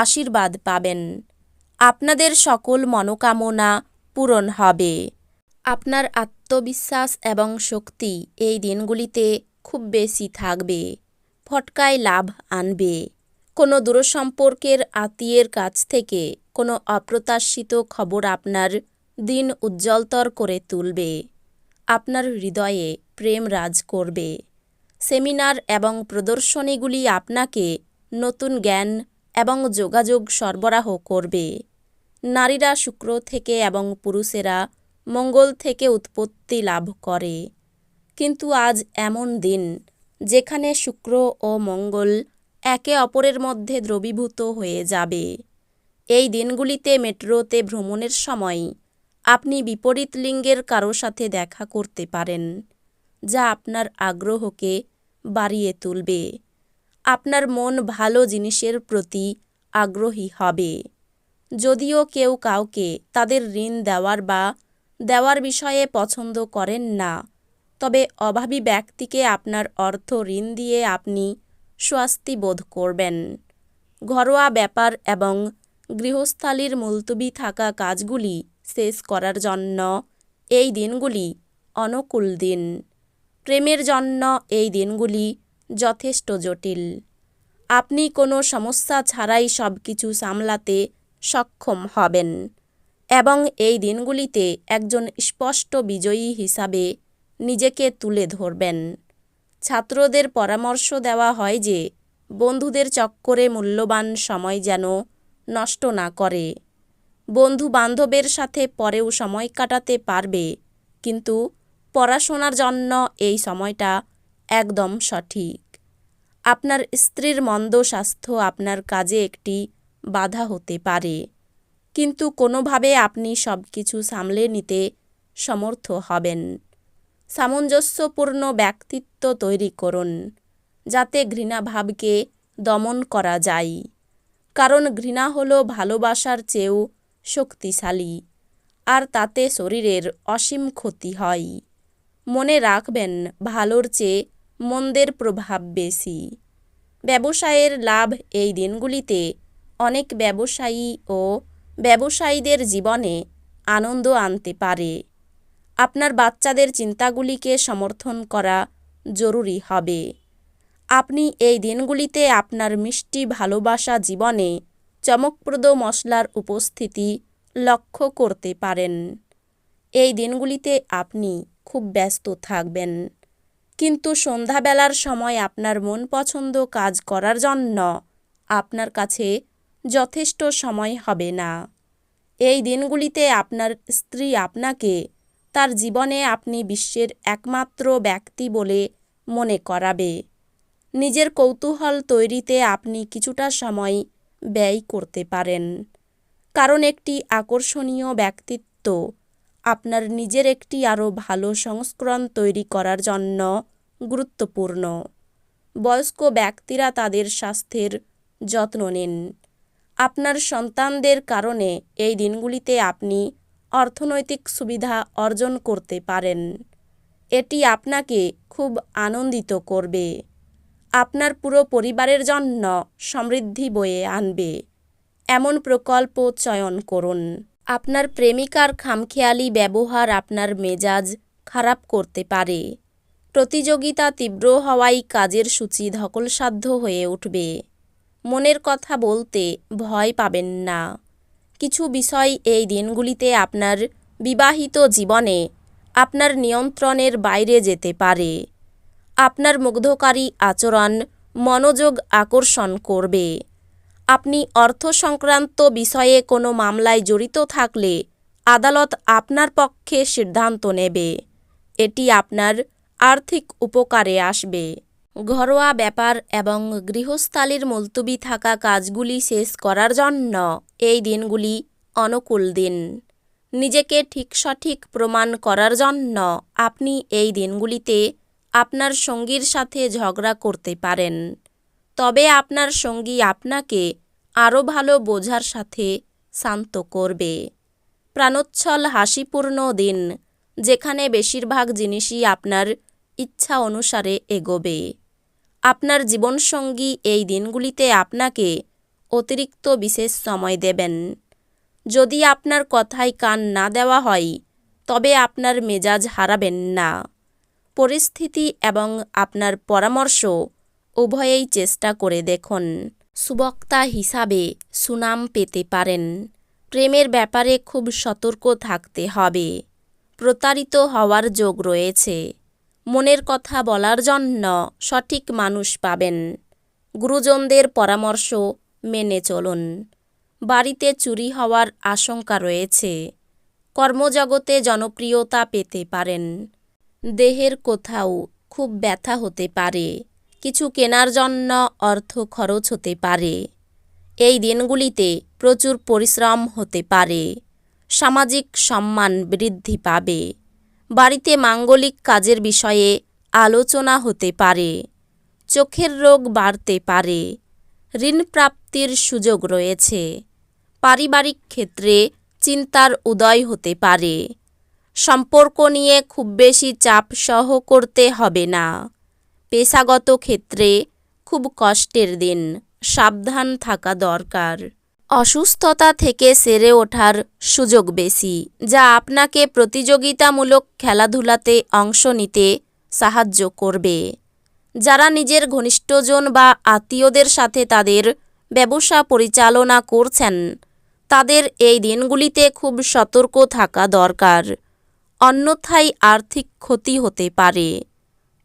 আশীর্বাদ পাবেন। আপনাদের সকল মনোকামনা পূরণ হবে। আপনার আত্মবিশ্বাস এবং শক্তি এই দিনগুলিতে খুব বেশি থাকবে। ফটকায় লাভ আনবে। কোনো দূরসম্পর্কের আত্মীয়ের কাছ থেকে কোনো অপ্রত্যাশিত খবর আপনার দিন উজ্জ্বলতর করে তুলবে। আপনার হৃদয়ে প্রেম রাজ করবে। সেমিনার এবং প্রদর্শনীগুলি আপনাকে নতুন জ্ঞান এবং যোগাযোগ সরবরাহ করবে। নারীরা শুক্র থেকে এবং পুরুষেরা মঙ্গল থেকে উৎপত্তি লাভ করে। কিন্তু আজ এমন দিন, যেখানে শুক্র ও মঙ্গল একে অপরের মধ্যে দ্রবীভূত হয়ে যাবে। এই দিনগুলিতে মেট্রোতে ভ্রমণের সময় আপনি বিপরীত লিঙ্গের কারও সাথে দেখা করতে পারেন, যা আপনার আগ্রহকে বাড়িয়ে তুলবে। আপনার মন ভালো জিনিসের প্রতি আগ্রহী হবে। যদিও কেউ কাউকে তাদের ঋণ দেওয়ার বা দেওয়ার বিষয়ে পছন্দ করেন না, তবে অভাবী ব্যক্তিকে আপনার অর্থ ঋণ দিয়ে আপনি স্বস্তি বোধ করবেন। ঘরোয়া ব্যাপার এবং গৃহস্থালির মুলতুবি থাকা কাজগুলি শেষ করার জন্য এই দিনগুলি অনুকূল দিন। প্রেমের জন্য এই দিনগুলি যথেষ্ট জটিল। আপনি কোনো সমস্যা ছাড়াই সব কিছু সামলাতে সক্ষম হবেন এবং এই দিনগুলিতে একজন স্পষ্ট বিজয়ী হিসাবে নিজেকে তুলে ধরবেন। ছাত্রদের পরামর্শ দেওয়া হয় যে, বন্ধুদের চক্করে মূল্যবান সময় যেন নষ্ট না করে। বন্ধু বান্ধবের সাথে পরেও সময় কাটাতে পারবে, কিন্তু পড়াশোনার জন্য এই সময়টা একদম সঠিক। আপনার স্ত্রীর মন্দ স্বাস্থ্য আপনার কাজে একটি বাধা হতে পারে। কিন্তু কোনোভাবে আপনি সব কিছু সামলে নিতে সমর্থ হবেন। সামঞ্জস্যপূর্ণ ব্যক্তিত্ব তৈরি করুন, যাতে ঘৃণাভাবকে দমন করা যায়। কারণ ঘৃণা হলো ভালোবাসার চেয়েও শক্তিশালী, আর তাতে শরীরের অসীম ক্ষতি হয়। মনে রাখবেন, ভালোর চেয়ে মন্দের প্রভাব বেশি। ব্যবসায়ের লাভ এই দিনগুলিতে অনেক ব্যবসায়ী ও ব্যবসায়ীদের জীবনে আনন্দ আনতে পারে। আপনার বাচ্চাদের চিন্তাগুলিকে সমর্থন করা জরুরি হবে। আপনি এই দিনগুলিতে আপনার মিষ্টি ভালোবাসা জীবনে চমকপ্রদ মশলার উপস্থিতি লক্ষ্য করতে পারেন। এই দিনগুলিতে আপনি খুব ব্যস্ত থাকবেন। কিন্তু সন্ধ্যাবেলার সময় আপনার মন পছন্দ কাজ করার জন্য আপনার কাছে যথেষ্ট সময় হবে না। এই দিনগুলিতে আপনার স্ত্রী আপনাকে তার জীবনে আপনি বিশ্বের একমাত্র ব্যক্তি বলে মনে করাবে। নিজের কৌতূহল তৈরিতে আপনি কিছুটা সময় ব্যয় করতে পারেন। কারণ একটি আকর্ষণীয় ব্যক্তিত্ব আপনার নিজের একটি আরও ভালো সংস্করণ তৈরি করার জন্য গুরুত্বপূর্ণ। বয়স্ক ব্যক্তিরা তাদের স্বাস্থ্যের যত্ন নিন। আপনার সন্তানদের কারণে এই দিনগুলিতে আপনি অর্থনৈতিক সুবিধা অর্জন করতে পারেন। এটি আপনাকে খুব আনন্দিত করবে। আপনার পুরো পরিবারের জন্য সমৃদ্ধি বয়ে আনবে। এমন প্রকল্প চয়ন করুন। আপনার প্রেমিকার খামখেয়ালি ব্যবহার আপনার মেজাজ খারাপ করতে পারে। প্রতিযোগিতা তীব্র হওয়ায় কাজের সূচি ধকলসাধ্য হয়ে উঠবে। মনের কথা বলতে ভয় পাবেন না। কিছু বিষয় এই দিনগুলিতে আপনার বিবাহিত জীবনে আপনার নিয়ন্ত্রণের বাইরে যেতে পারে। আপনার মুগ্ধকারী আচরণ মনোযোগ আকর্ষণ করবে। আপনি অর্থ সংক্রান্ত বিষয়ে কোনো মামলায় জড়িত থাকলে আদালত আপনার পক্ষে সিদ্ধান্ত নেবে। এটি আপনার আর্থিক উপকারে আসবে। ঘরোয়া ব্যাপার এবং গৃহস্থালির মুলতুবি থাকা কাজগুলি শেষ করার জন্য এই দিনগুলি অনুকূল দিন। নিজেকে ঠিক সঠিক প্রমাণ করার জন্য আপনি এই দিনগুলিতে আপনার সঙ্গীর সাথে ঝগড়া করতে পারেন। তবে আপনার সঙ্গী আপনাকে আরও ভালো বোঝার সাথে শান্ত করবে। প্রাণোচ্ছল, হাসিপূর্ণ দিন, যেখানে বেশিরভাগ জিনিসই আপনার ইচ্ছা অনুসারে এগোবে। আপনার জীবনসঙ্গী এই দিনগুলিতে আপনাকে অতিরিক্ত বিশেষ সময় দেবেন। যদি আপনার কথায় কান না দেওয়া হয়, তবে আপনার মেজাজ হারাবেন না। পরিস্থিতি এবং আপনার পরামর্শ উভয়েই চেষ্টা করে দেখুন। সুবক্তা হিসাবে সুনাম পেতে পারেন। প্রেমের ব্যাপারে খুব সতর্ক থাকতে হবে। প্রতারিত হওয়ার যোগ রয়েছে। মনের কথা বলার জন্য সঠিক মানুষ পাবেন। গুরুজনদের পরামর্শ মেনে চলুন। বাড়িতে চুরি হওয়ার আশঙ্কা রয়েছে। কর্মজগতে জনপ্রিয়তা পেতে পারেন। দেহের কোথাও খুব ব্যথা হতে পারে। কিছু কেনার জন্য অর্থ খরচ হতে পারে। এই দিনগুলিতে প্রচুর পরিশ্রম হতে পারে। সামাজিক সম্মান বৃদ্ধি পাবে। বাড়িতে মাঙ্গলিক কাজের বিষয়ে আলোচনা হতে পারে। চোখের রোগ বাড়তে পারে। ঋণ প্রাপ্তির সুযোগ রয়েছে। পারিবারিক ক্ষেত্রে চিন্তার উদয় হতে পারে। সম্পর্ক নিয়ে খুব বেশি চাপ সহ করতে হবে না। পেশাগত ক্ষেত্রে খুব কষ্টের দিন, সাবধান থাকা দরকার। অসুস্থতা থেকে সেরে ওঠার সুযোগ বেশি, যা আপনাকে প্রতিযোগিতামূলক খেলাধুলাতে অংশ নিতে সাহায্য করবে। যারা নিজের ঘনিষ্ঠজন বা আত্মীয়দের সাথে তাদের ব্যবসা পরিচালনা করছেন, তাদের এই দিনগুলিতে খুব সতর্ক থাকা দরকার। অন্যথায় আর্থিক ক্ষতি হতে পারে।